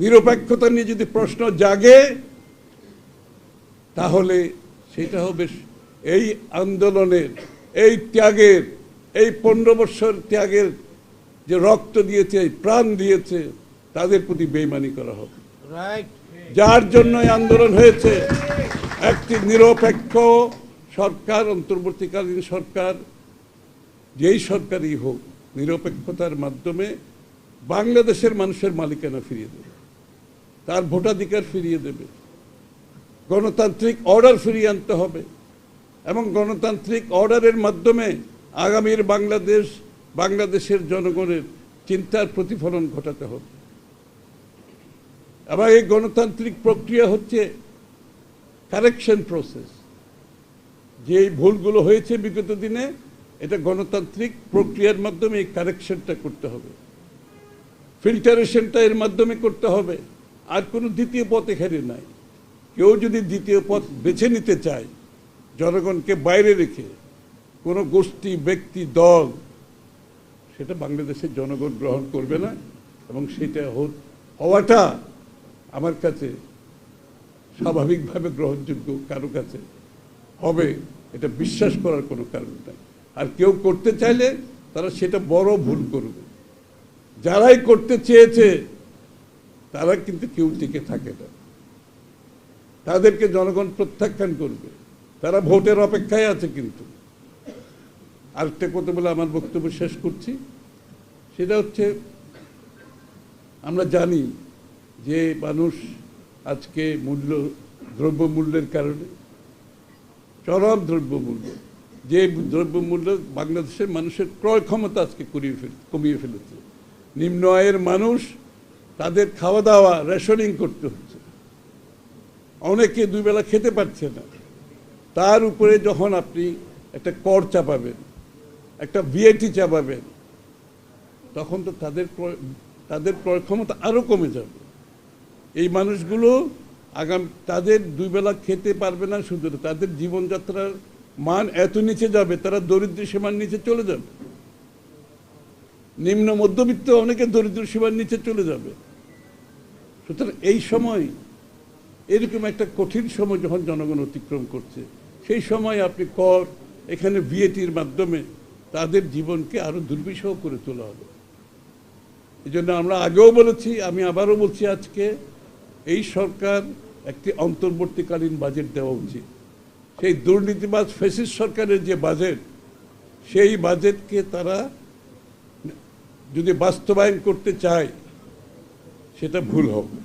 নিরপেক্ষতা নিয়ে যদি প্রশ্ন জাগে তাহলে সেটা হবে এই আন্দোলনের এই ত্যাগের এই পনেরো বৎসর ত্যাগের যে রক্ত দিয়েছে প্রাণ দিয়েছে তাদের প্রতি বেইমানি করা হবে যার জন্য এই আন্দোলন হয়েছে একটি নিরপেক্ষ সরকার অন্তর্বর্তীকালীন সরকার যেই সরকারই হোক নিরপেক্ষতার মাধ্যমে বাংলাদেশের মানুষের মালিকানা ফিরিয়ে দেবে। তার ভোটাধিকার ফিরিয়ে দেবে। গণতান্ত্রিক অর্ডার ফিরিয়ে আনতে হবে এবং গণতান্ত্রিক অর্ডারের মাধ্যমে আগামীর বাংলাদেশ, বাংলাদেশের জনগণের চিন্তার প্রতিফলন ঘটাতে হবে। আবার এই গণতান্ত্রিক প্রক্রিয়া হচ্ছে কারেকশন প্রসেস যে ভুলগুলো হয়েছে বিগত দিনে, এটা গণতান্ত্রিক প্রক্রিয়ার মাধ্যমে এই কারেকশনটা করতে হবে। ফিল্টারেশনটা এর মাধ্যমে করতে হবে। আর কোনো দ্বিতীয় পথ এখানে নাই। কেউ যদি দ্বিতীয় পথ বেছে নিতে চায়, জনগণকে বাইরে রেখে কোনো গোষ্ঠী, ব্যক্তি, দল, সেটা বাংলাদেশের জনগণ গ্রহণ করবে না এবং সেটা হওয়াটা আমার কাছে স্বাভাবিকভাবে গ্রহণযোগ্য কারও কাছে হবে, এটা বিশ্বাস করার কোনো কারণ নাই। আর কেউ করতে চাইলে তারা সেটা বড় ভুল করবে। যারাই করতে চেয়েছে তারা কিন্তু কেউ টিকে থাকে না। তাদেরকে জনগণ প্রত্যাখ্যান করবে। তারা ভোটের অপেক্ষায় আছে কিন্তু। আরেকটা কথা বলে আমার বক্তব্য শেষ করছি। সেটা হচ্ছে, আমরা জানি যে মানুষ আজকে মূল্য, দ্রব্যমূল্যের কারণে, চরম দ্রব্যমূল্য, যে দ্রব্যমূল্য বাংলাদেশের মানুষের ক্রয় ক্ষমতা আজকে কমিয়ে ফেলেছে। নিম্ন আয়ের মানুষ তাদের খাওয়া দাওয়া রেশনিং করতে হচ্ছে। অনেকে দুই বেলা খেতে পারছে না। তার উপরে যখন আপনি একটা কর চাপাবেন, একটা ভিএটি চাপাবেন, তখন তো তাদের তাদের ক্রয় ক্ষমতা আরও কমে যাবে। এই মানুষগুলো আগাম, তাদের দুই বেলা খেতে পারবে না শুধু, তাদের জীবনযাত্রার মান এত নিচে যাবে, তারা দরিদ্র সীমার নিচে চলে যাবে। নিম্ন মধ্যবিত্ত অনেকে দরিদ্র সীমার নিচে চলে যাবে। সুতরাং এই সময় এরকম একটা কঠিন সময় যখন জনগণ অতিক্রম করছে, সেই সময় আপনি কর, এখানে ভিএটির মাধ্যমে তাদের জীবনকে আরও দুর্বিষহ করে তোলা হবে। এই জন্য আমরা আগেও বলেছি, আমি আবারও বলছি আজকে, এই সরকার একটি অন্তর্বর্তীকালীন বাজেট দেওয়া উচিত। সেই দুর্নীতিবাজ ফেসিস সরকারের যে বাজেট সেই বাজেটকে তারা যদি বাস্তবায়ন করতে চায় সেটা ভুল হবে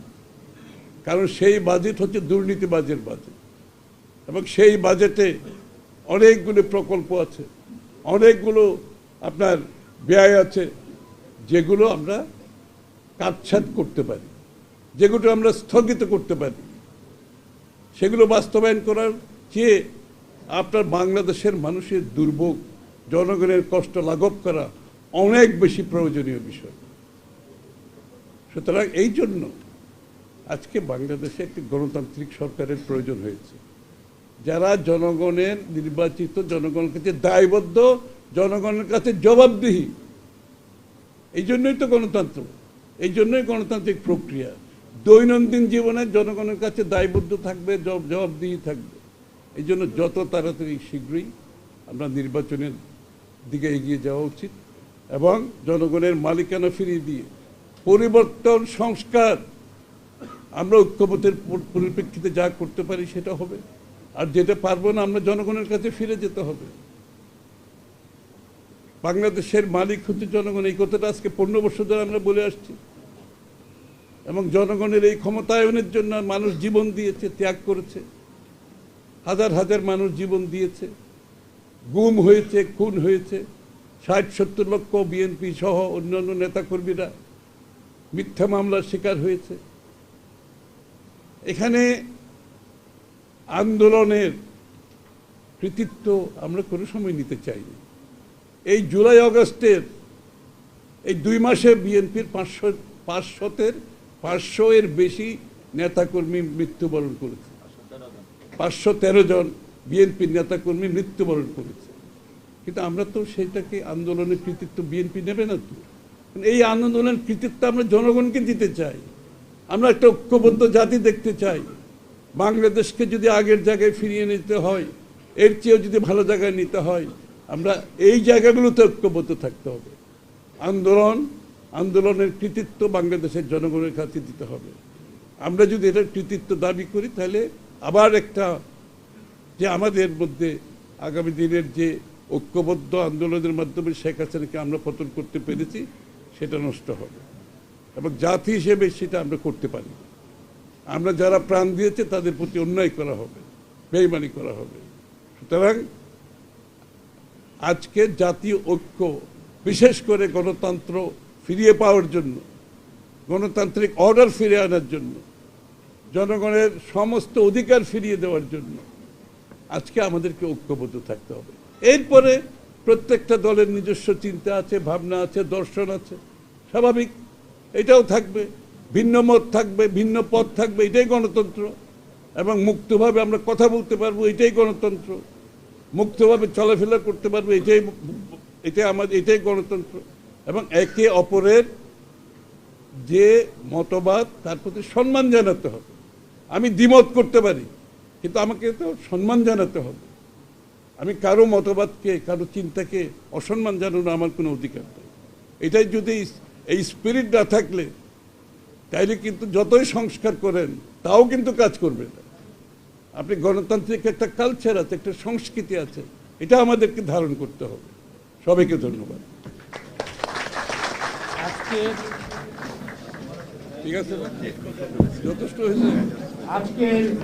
কারণ সেই বাজেট হচ্ছে দুর্নীতিবাজের বাজেট। এবং সেই বাজেটে অনেকগুলো প্রকল্প আছে, অনেকগুলো আপনার ব্যয় আছে, যেগুলো আমরা কাটছাট করতে পারি, যেগুলো আমরা স্থগিত করতে পারি। সেগুলো বাস্তবায়ন করার চেয়ে আপনার বাংলাদেশের মানুষের দুর্ভোগ, জনগণের কষ্ট লাঘব করা অনেক বেশি প্রয়োজনীয় বিষয়। সুতরাং এই জন্য আজকে বাংলাদেশে একটি গণতান্ত্রিক সরকারের প্রয়োজন হয়েছে। যারা জনগণের নির্বাচিত জনগণের কাছে দায়বদ্ধ, জনগণের কাছে জবাবদিহি, এই জন্যই তো গণতন্ত্র, এই জন্যই গণতান্ত্রিক প্রক্রিয়া। দৈনন্দিন জীবনে জনগণের কাছে দায়বদ্ধ থাকবে, জব- জবাবদিহি থাকবে। এই জন্য যত তাড়াতাড়ি শীঘ্রই আমরা নির্বাচনের দিকে এগিয়ে যাওয়া উচিত এবং জনগণের মালিকানা ফিরিয়ে দিয়ে পরিবর্তন, সংস্কার। আমরা ঐক্যমতের পরিপ্রেক্ষিতে যা করতে পারি সেটা হবে। আর যেটা পারব না, আমরা জনগণের কাছে ফিরে যেতে হবে। বাংলাদেশের মালিক হচ্ছে জনগণ। এই কথাটা আজকে পনেরো বছর ধরে আমরা বলে আসছি। এবং জনগণের এই ক্ষমতায়নের জন্য মানুষ জীবন দিয়েছে, ত্যাগ করেছে। হাজার হাজার মানুষ জীবন দিয়েছে। গুম হয়েছে, খুন হয়েছে। ষাট, সত্তর লক্ষ বিএনপি সহ অন্যান্য নেতাকর্মীরা মিথ্যা মামলার শিকার হয়েছে। এখানে আন্দোলনের কৃতিত্ব আমরা কোনো সময় নিতে চাইনি। এই জুলাই আগস্টের এই দুই মাসে বিএনপির পাঁচশো, পাঁচশতের পাঁচশো এর বেশি নেতাকর্মী মৃত্যুবরণ করেছে। পাঁচশো তেরো জন বিএনপির নেতাকর্মী মৃত্যুবরণ করেছে। কিন্তু আমরা তো সেটাকে আন্দোলনের কৃতিত্ব বিএনপি নেবে না তো? এই আন্দোলনের কৃতিত্ব আমরা জনগণকে দিতে চাই। আমরা একটা ঐক্যবদ্ধ জাতি দেখতে চাই। বাংলাদেশকে যদি আগের জায়গায় ফিরিয়ে নিতে হয়, এর চেয়েও যদি ভালো জায়গায় নিতে হয়, আমরা এই জায়গাগুলোতে ঐক্যবদ্ধ থাকতে হবে। আন্দোলন, আন্দোলনের কৃতিত্ব বাংলাদেশের জনগণের কাছে দিতে হবে। আমরা যদি এটার কৃতিত্ব দাবি করি, তাহলে আবার একটা যে আমাদের মধ্যে আগামী দিনের যে ঐক্যবদ্ধ আন্দোলনের মাধ্যমে শেখ হাসিনাকে আমরা পতন করতে পেরেছি সেটা নষ্ট হবে। এবং জাতি হিসেবে সেটা আমরা করতে পারি। আমরা যারা প্রাণ দিয়েছে, তাদের প্রতি অন্যায় করা হবে, বেইমানি করা হবে। সুতরাং আজকে জাতীয় ঐক্য, বিশেষ করে গণতন্ত্র ফিরিয়ে পাওয়ার জন্য, গণতান্ত্রিক অর্ডার ফিরে আনার জন্য, জনগণের সমস্ত অধিকার ফিরিয়ে দেওয়ার জন্য, আজকে আমাদেরকে ঐক্যবদ্ধ থাকতে হবে। এরপরে প্রত্যেকটা দলের নিজস্ব চিন্তা আছে, ভাবনা আছে, দর্শন আছে। স্বাভাবিক। এটাও থাকবে। ভিন্ন মত থাকবে, ভিন্ন পথ থাকবে, এটাই গণতন্ত্র। এবং মুক্তভাবে আমরা কথা বলতে পারব, এটাই গণতন্ত্র। মুক্তভাবে চলাফেরা করতে পারব, এটাই এটাই আমাদের, এটাই গণতন্ত্র। এবং একে অপরের যে মতবাদ, তার প্রতি সম্মান জানাতে হবে। আমি দ্বিমত করতে পারি, কিন্তু আমাকে তো সম্মান জানাতে হবে। আমি কারও মতবাদকে কারও চিন্তাকে অসম্মান জানানো আমার কোনো অধিকার নেই। এটাই যদি এই- স্পিরিট না থাকলে তাইলে কিন্তু যতই সংস্কার করেন তাও কিন্তু কাজ করবে না। আপনি গণতান্ত্রিক একটা কালচার আছে একটা সংস্কৃতি আছে এটা আমাদেরকে ধারণ করতে হবে। সবাইকে ধন্যবাদ। আজকে ঠিক আছে? যথেষ্ট হয়েছে। আজকের